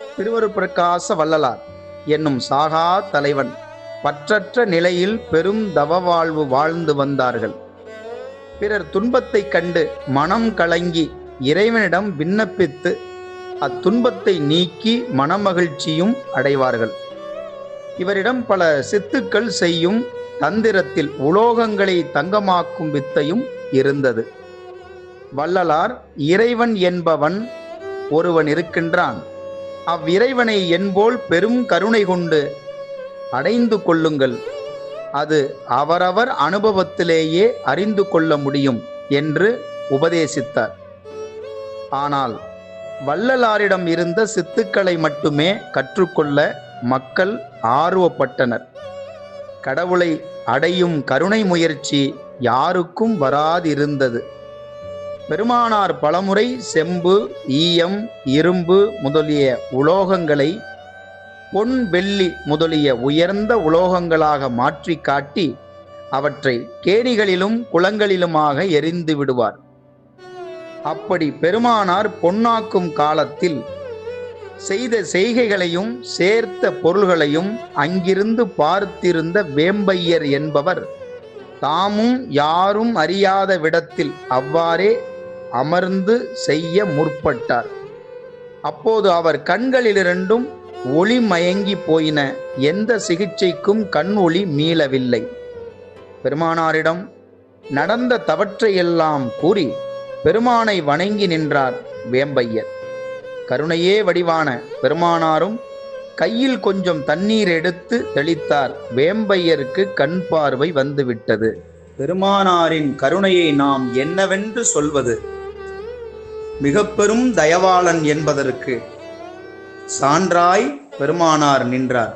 திருவருப்பிரகாச வள்ளலார் என்னும் சாகா தலைவன் பற்றற்ற நிலையில் பெரும் தவ வாழ்வு வாழ்ந்து வந்தார்கள். பிறர் துன்பத்தைக் கண்டு மனம் கலங்கி இறைவனிடம் விண்ணப்பித்து அத்துன்பத்தை நீக்கி மனமகிழ்ச்சியும் அடைவார்கள். இவரிடம் பல சித்துக்கள் செய்யும் தந்திரத்தில் உலோகங்களை தங்கமாக்கும் வித்தையும் இருந்தது. வள்ளலார் இறைவன் என்பவன் ஒருவன் இருக்கின்றான். அவ்விறைவனை என்போல் பெரும் கருணை கொண்டு அடைந்து கொள்ளுங்கள். அது அவரவர் அனுபவத்திலேயே அறிந்து கொள்ள முடியும் என்று உபதேசித்தார். ஆனால் வள்ளலாரிடம் இருந்த சித்துக்களை மட்டுமே கற்றுக்கொள்ள மக்கள் ஆர்வப்பட்டனர். கடவுளை அடையும் கருணை முயற்சி யாருக்கும் வராதிருந்தது. பெருமானார் பலமுறை செம்பு ஈயம் இரும்பு முதலிய உலோகங்களை பொன் வெள்ளி முதலிய உயர்ந்த உலோகங்களாக மாற்றி காட்டி அவற்றை கேணிகளிலும் குளங்களிலுமாக எரிந்து விடுவார். அப்படி பெருமானார் பொன்னாக்கும் காலத்தில் செய்த செய்கைகளையும் சேர்த்த பொருள்களையும் அங்கிருந்து பார்த்திருந்த வேம்பையர் என்பவர் தாமும் யாரும் அறியாத விடத்தில் அவ்வாறே அமர்ந்து செய்ய முற்பட்டார். அப்போது அவர் கண்களிலிருந்தும் ஒளி மயங்கி போயின. எந்த சிகிச்சைக்கும் கண் ஒளி மீளவில்லை. பெருமானாரிடம் நடந்த தவற்றையெல்லாம் கூறி பெருமானை வணங்கி நின்றார் வேம்பையர். கருணையே வடிவான பெருமானாரும் கையில் கொஞ்சம் தண்ணீர் எடுத்து தெளித்தார். வேம்பையருக்கு கண் பார்வை வந்துவிட்டது. பெருமானாரின் கருணையை நாம் என்னவென்று சொல்வது? மிக பெரும் தயவாளன் என்பதற்கு சான்றாய் பெருமானார் நின்றார்.